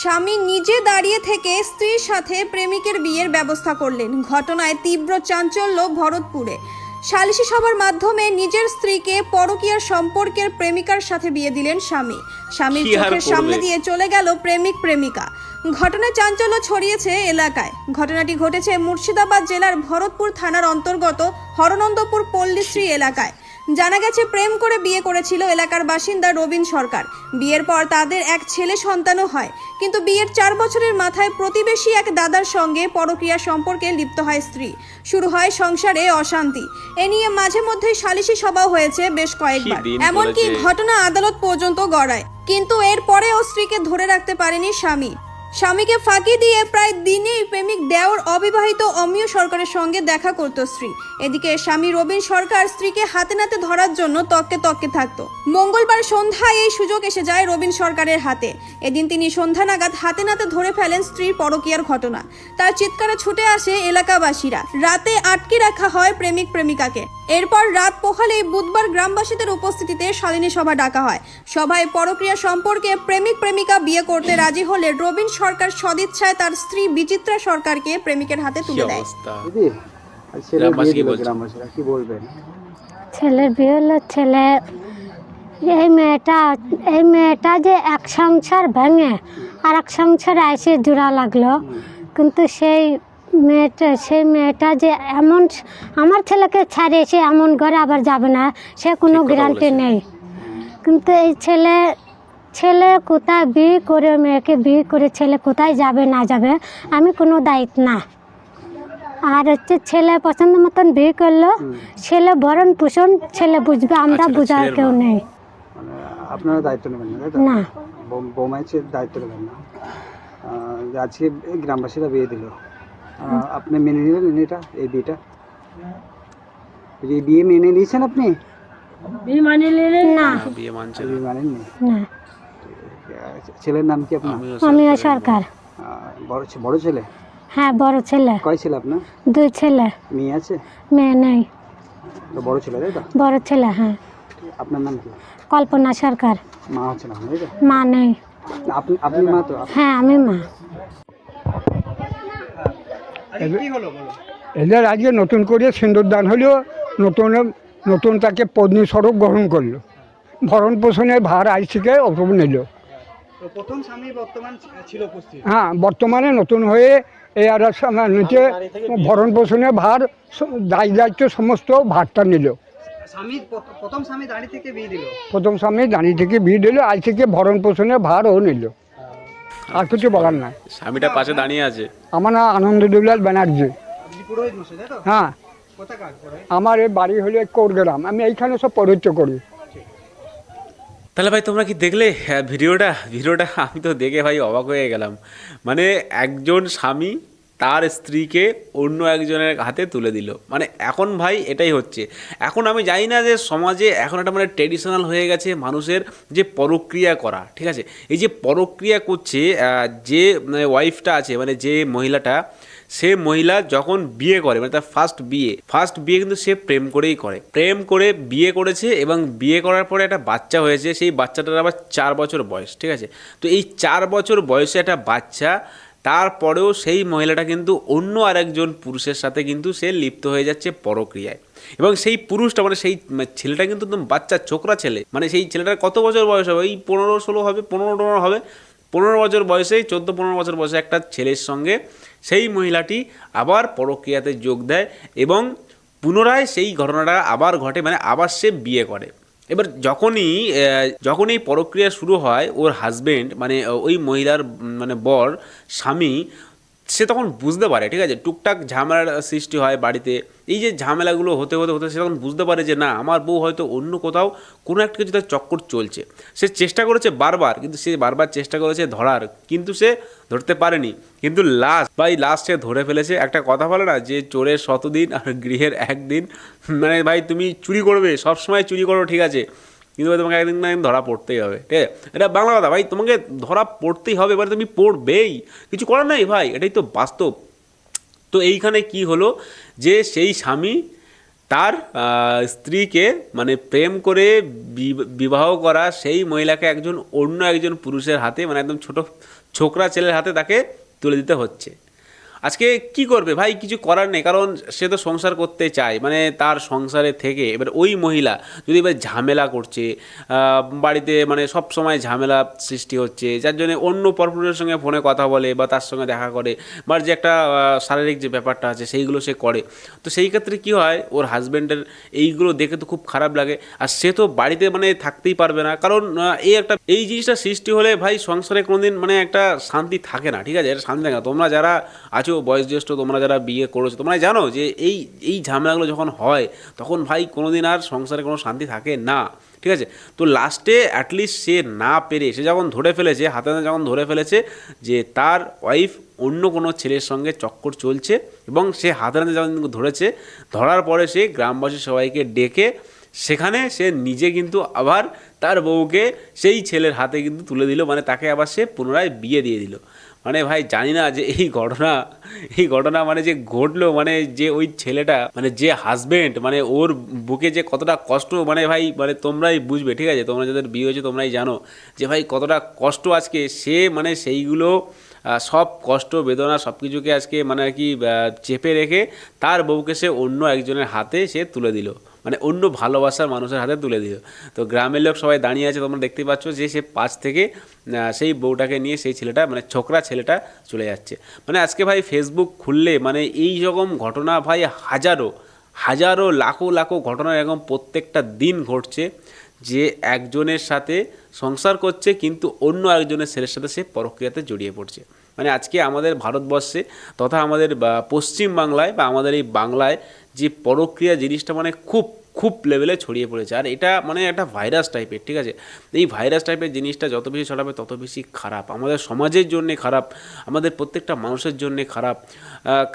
স্বামী নিজে দাঁড়িয়ে থেকে স্ত্রীর সাথে প্রেমিকের বিয়ের ব্যবস্থা করলেন। ঘটনায় তীব্র চাঞ্চল্য ভরতপুরে। সালিশি সভার মাধ্যমে নিজের স্ত্রীকে পরকীয়ার সম্পর্কের প্রেমিকার সাথে বিয়ে দিলেন স্বামী। স্বামীর চোখের সামনে দিয়ে চলে গেল প্রেমিক প্রেমিকা। ঘটনা চাঞ্চল্য ছড়িয়েছে এলাকায়। ঘটনাটি ঘটেছে মুর্শিদাবাদ জেলার ভরতপুর থানার অন্তর্গত হরনন্দপুর পল্লীশ্রী এলাকায়। জানা গেছে প্রেম করে বিয়ে করেছিল এলাকার বাসিন্দা রবীন সরকার। বিয়ের পর তাদের এক ছেলে সন্তানও হয়। কিন্তু বিয়ের চার বছরের মাথায় প্রতিবেশী এক দাদার সঙ্গে পরক্রিয়া সম্পর্কে লিপ্ত হয় স্ত্রী। শুরু হয় সংসারে অশান্তি। এ নিয়ে মাঝে মধ্যেই সালিশি সভাও হয়েছে বেশ কয়েকবার। এমনকি ঘটনা আদালত পর্যন্ত গড়ায়। কিন্তু এর পরেও স্ত্রীকে ধরে রাখতে পারেনি স্বামী। স্বামীকে ফাঁকি দিয়ে প্রায় দিনেই প্রেমিক দেওর অবিবাহিত অমিয় সরকারের সঙ্গে দেখা করত স্ত্রী। এদিকে স্বামী রবিন সরকার স্ত্রীকে হাতে নাতে ধরার জন্য তককে তককে থাকতো। মঙ্গলবার সন্ধ্যায় এই সুযোগ এসে যায় রবিন সরকারের হাতে। এদিন তিনি সন্ধ্যা নাগাদ হাতে নাতে ধরে ফেলেন স্ত্রীর পরকীয়ার ঘটনা। তার চিৎকারে ছুটে আসে এলাকাবাসীরা। রাতে আটকে রাখা হয় প্রেমিক প্রেমিকাকে এরপর রাত পোহালে বুধবার গ্রামবাসীদের উপস্থিতিতে শালিনী সভা ডাকা হয়। সভায় পরক্রিয়া সম্পর্কে প্রেমিক প্রেমিকা বিয়ে করতে রাজি হলে রবিন সরকার সদিচ্ছায় তার স্ত্রী বিচিত্রা সরকারকে প্রেমিকের হাতে তুলে দেয়। ছেলের বিয়ে হলো ছেলে এই মেয়েটা এই মেয়েটা যে এক সংসার ভেঙে আর এক সংসারে এসে জোড়া লাগল। কিন্তু সেই মেয়েটা সেই মেয়েটা যে এমন আমার ছেলেকে ছাড়ে সে এমন ঘরে আবার যাবে না। সে কোনো গ্যারান্টি নেই। কিন্তু এই ছেলে ছেলে কোথায় বিয়ে করে মেয়েকে বিয়ে করে ছেলে কোথায় যাবে না যাবে আমি কোনো দায়িত্ব না। আর হচ্ছে ছেলে পছন্দ মতন বিয়ে করল ছেলে ভরণ পোষণ ছেলে বুঝবে আমরা আচ্ছা, বোঝার কেউ নেই। মানে আপনারা দায়িত্ব নেবেন না তাই তো? না। বৌ- বৌমায়ের দায়িত্ব নেবেন না। আজকে গ্রামবাসীরা বিয়ে দিল। আপনি মেনে নিলেন এটা এই বিয়েটা? এই বিয়ে মেনে নিয়েছেন আপনি? না। বিয়ে মানছে বিয়ে মানেননি? না। ছেলের নাম কি আপনার? আমিও সরকার। বড় বড় ছেলে? হ্যাঁ বড় ছেলে। কয় ছেলে আপনার? দুই ছেলে। মেয়ে আছে? মেয়ে নেই। তো বড় ছেলে তাই তো? বড় ছেলে হ্যাঁ। আপনার নাম কি? কল্পনা সরকার। মা হচ্ছে না মা নেই। আপনি আপনি মা তো? হ্যাঁ আমি মা। এদের আজকে নতুন করে সিন্দুরদান হলেও নতুন নতুন তাকে পত্নী স্বরূপ গ্রহণ করল। ভরণ পোষণের ভার আজ থেকে অপূর্ব নিল। প্রথম স্বামী বর্তমান ছিল হ্যাঁ বর্তমানে নতুন হয়ে এই আর নিচে ভরণ পোষণের ভার দায় দায়িত্ব সমস্ত ভারটা নিল। প্রথম স্বামী দাঁড়িয়ে থেকে বিয়ে দিল? প্রথম স্বামী দাঁড়িয়ে থেকে বিয়ে দিল আজ থেকে ভরণ পোষণের ভারও নিল। আর কিছু বলার নাই। স্বামীটা পাশে দাঁড়িয়ে আছে। আমার নাম আনন্দ দুলাল ব্যানার্জি। হ্যাঁ। আমার এই বাড়ি হলো কোরগ্রাম। আমি এইখানে সব পরিচ্য করি। তাহলে ভাই তোমরা কি দেখলে? হ্যাঁ, ভিডিওটা ভিডিওটা আমি তো দেখে ভাই অবাক হয়ে গেলাম। মানে একজন স্বামী তার স্ত্রীকে অন্য একজনের হাতে তুলে দিল। মানে এখন ভাই এটাই হচ্ছে। এখন আমি জানি না যে সমাজে এখন একটা মানে ট্রেডিশনাল হয়ে গেছে মানুষের যে পরক্রিয়া করা, ঠিক আছে? এই যে পরক্রিয়া করছে যে ওয়াইফটা আছে মানে যে মহিলাটা, সে মহিলা যখন বিয়ে করে মানে তার ফার্স্ট বিয়ে ফার্স্ট বিয়ে কিন্তু সে প্রেম করেই করে। প্রেম করে বিয়ে করেছে এবং বিয়ে করার পরে একটা বাচ্চা হয়েছে, সেই বাচ্চাটার আবার চার বছর বয়স, ঠিক আছে? তো এই চার বছর বয়সে একটা বাচ্চা তারপরেও সেই মহিলাটা কিন্তু অন্য আরেকজন পুরুষের সাথে কিন্তু সে লিপ্ত হয়ে যাচ্ছে পরক্রিয়ায়। এবং সেই পুরুষটা মানে সেই ছেলেটা কিন্তু একদম বাচ্চা ছোকরা ছেলে। মানে সেই ছেলেটার কত বছর বয়স হবে? এই পনেরো ষোলো হবে, পনেরো টনেরো হবে। পনেরো বছর বয়সে, চোদ্দ পনেরো বছর বয়সে একটা ছেলের সঙ্গে সেই মহিলাটি আবার পরক্রিয়াতে যোগ দেয় এবং পুনরায় সেই ঘটনাটা আবার ঘটে মানে আবার সে বিয়ে করে। এবার যখনই যখনই পরক্রিয়া শুরু হয় ওর হাজব্যান্ড মানে ওই মহিলার মানে বর স্বামী সে তখন বুঝতে পারে, ঠিক আছে? টুকটাক ঝামেলার সৃষ্টি হয় বাড়িতে। এই যে ঝামেলাগুলো হতে হতে হতে সে তখন বুঝতে পারে যে, না, আমার বউ হয়তো অন্য কোথাও কোনো একটা কিছু তার চক্কর চলছে। সে চেষ্টা করেছে বারবার, কিন্তু সে বারবার চেষ্টা করেছে ধরার, কিন্তু সে ধরতে পারেনি। কিন্তু লাস্ট ভাই লাস্ট ধরে ফেলেছে। একটা কথা বলে না, যে চোরের শতদিন আর গৃহের একদিন। মানে ভাই, তুমি চুরি করবে, সবসময় চুরি করো, ঠিক আছে? কিন্তু ভাই, তোমাকে একদিন না একদিন ধরা পড়তেই হবে, ঠিক আছে? এটা বাংলা কথা, ভাই, তোমাকে ধরা পড়তেই হবে এবারে তুমি পড়বেই। কিছু করার নাই ভাই, এটাই তো বাস্তব। তো এইখানে কি হলো যে সেই স্বামী তার স্ত্রীকে মানে প্রেম করে বিবাহ করা সেই মহিলাকে একজন অন্য একজন পুরুষের হাতে মানে একদম ছোট ছোকরা ছেলের হাতে তাকে তুলে দিতে হচ্ছে। আজকে কি করবে? ভাই, কিছু করার নেই, কারণ সে তো সংসার করতে চায়। মানে তার সংসারে থেকে এবার ওই মহিলা যদি এবার ঝামেলা করছে বাড়িতে মানে সব সময় ঝামেলা সৃষ্টি হচ্ছে, যার জন্য অন্য পরপুরের সঙ্গে ফোনে কথা বলে বা তার সঙ্গে দেখা করে বা যে একটা শারীরিক যে ব্যাপারটা আছে সেইগুলো সে করে। তো সেই ক্ষেত্রে কি হয়, ওর হাজব্যান্ডের এইগুলো দেখে তো খুব খারাপ লাগে। আর সে তো বাড়িতে মানে থাকতেই পারবে না। কারণ এই একটা, এই জিনিসটা সৃষ্টি হলে ভাই সংসারে কোনোদিন মানে একটা শান্তি থাকে না, ঠিক আছে? এটা শান্তি থাকে না। তোমরা যারা আছো বয়স জ্যেষ্ঠ, তোমরা যারা বিয়ে করেছ, তোমরা জানো যে এই এই ঝামেলাগুলো যখন হয়, তখন ভাই কোনোদিন আর সংসারে কোনো শান্তি থাকে না, ঠিক আছে? তো লাস্টে অ্যাটলিস্ট সে না পেরে, সে যখন ধরে ফেলেছে, হাতে হাতে যখন ধরে ফেলেছে যে তার ওয়াইফ অন্য কোনো ছেলের সঙ্গে চক্কর চলছে এবং সে হাতে হাতে যখন ধরেছে, ধরার পরে সে গ্রামবাসী সবাইকে ডেকে সেখানে সে নিজে কিন্তু আবার তার বউকে সেই ছেলের হাতে কিন্তু তুলে দিল মানে তাকে আবার সে পুনরায় বিয়ে দিয়ে দিল। মানে ভাই জানি না যে এই ঘটনা এই ঘটনা মানে যে ঘটলো মানে যে ওই ছেলেটা মানে যে হাজবেন্ড মানে ওর বুকে যে কতটা কষ্ট মানে ভাই মানে তোমরাই বুঝবে, ঠিক আছে? তোমরা যাদের বিয়ে হয়েছে তোমরাই জানো যে ভাই কতটা কষ্ট আজকে। সে মানে সেইগুলো সব কষ্ট, বেদনা সব কিছুকে আজকে মানে আর কি চেপে রেখে তার বউকে সে অন্য একজনের হাতে সে তুলে দিল। মানে অন্য ভালোবাসার মানুষের হাতে তুলে দিল। তো গ্রামের লোক সবাই দাঁড়িয়ে আছে, তোমরা দেখতে পাচ্ছ যে সে পাশ থেকে সেই বউটাকে নিয়ে সেই ছেলেটা মানে ছোকরা ছেলেটা চলে যাচ্ছে। মানে আজকে ভাই ফেসবুক খুললে মানে এই রকম ঘটনা ভাই হাজারো হাজারো, লাখো লাখো ঘটনা এরকম প্রত্যেকটা দিন ঘটছে যে একজনের সাথে সংসার করছে, কিন্তু অন্য একজনের ছেলের সাথে সে পরক্রিয়াতে জড়িয়ে পড়ছে। মানে আজকে আমাদের ভারতবর্ষে তথা আমাদের পশ্চিম বাংলায় বা আমাদের এই বাংলায় যে পরক্রিয়া জিনিসটা মানে খুব খুব লেভেলে ছড়িয়ে পড়েছে। আর এটা মানে একটা ভাইরাস টাইপের ঠিক আছে? এই ভাইরাস টাইপের জিনিসটা যত বেশি ছড়াবে, তত বেশি খারাপ। আমাদের সমাজের জন্যে খারাপ, আমাদের প্রত্যেকটা মানুষের জন্যে খারাপ।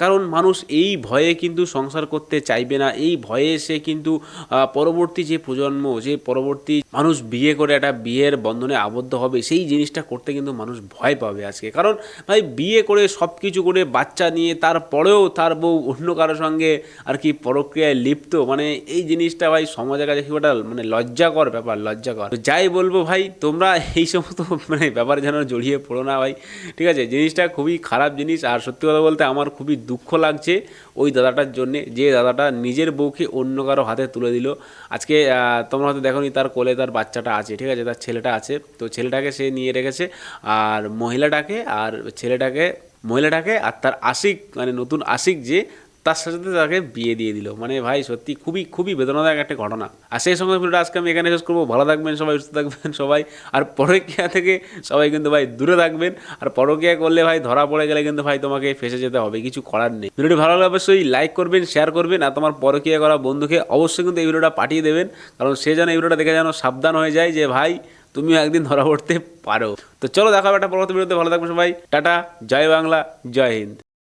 কারণ মানুষ এই ভয়ে কিন্তু সংসার করতে চাইবে না। এই ভয়ে সে কিন্তু পরবর্তী যে প্রজন্ম, যে পরবর্তী মানুষ বিয়ে করে একটা বিয়ের বন্ধনে আবদ্ধ হবে, সেই জিনিসটা করতে কিন্তু মানুষ ভয় পাবে আজকে। কারণ ভাই, বিয়ে করে সব কিছু করে বাচ্চা নিয়ে, তারপরেও তার বউ অন্য কারোর সঙ্গে আর কি পরক্রিয়ায় লিপ্ত মানে এই জিনিসটা ভাই সমাজের কাছে খুব একটা মানে লজ্জাকর ব্যাপার, লজ্জাকর। তো যাই বলব ভাই, তোমরা এই সমস্ত মানে ব্যাপারে যেন জড়িয়ে পড়ো না ভাই। ঠিক আছে, জিনিসটা খুবই খারাপ জিনিস, আর সত্যি কথা বলতে আমার খুবই দুঃখ লাগছে ওই দাদাটার জন্যে, যে দাদাটা নিজের বউকে অন্য কারও হাতে তুলে দিল। আজকে তোমরা হয়তো দেখোনি তার কোলে তার বাচ্চাটা আছে, ঠিক আছে, তার ছেলেটা আছে। তো ছেলেটাকে সে নিয়ে রেখেছে, আর মহিলাটাকে, আর ছেলেটাকে, মহিলাটাকে, আর তার আশিক মানে নতুন আশিক যে তার সাথে সাথে তাকে বিয়ে দিয়ে দিল। মানে ভাই, সত্যি খুবই খুবই বেদনাদায়ক একটা ঘটনা। আর সেই সঙ্গে ভিডিওটা আজকে আমি এখানে শেষ করব। ভালো থাকবেন সবাই, সুস্থ থাকবেন সবাই। আর পরকিয়া থেকে সবাই কিন্তু ভাই দূরে থাকবেন। আর পরকিয়া করলে ভাই ধরা পড়ে গেলে কিন্তু ভাই তোমাকে ফেসে যেতে হবে, কিছু করার নেই। ভিডিওটি ভালো লাগলে অবশ্যই লাইক করবেন শেয়ার করবেন। আর তোমার পরকিয়া করা বন্ধুকে অবশ্যই কিন্তু এই ভিডিওটা পাঠিয়ে দেবেন। কারণ সে যেন এই ভিডিওটা দেখে যেন সাবধান হয়ে যায় যে ভাই, তুমিও একদিন ধরা পড়তে পারো। তো চলো দেখা একটা পরবর্তী ভিডিওতে। ভালো থাকবেন সবাই। টাটা, জয় বাংলা, জয় হিন্দ।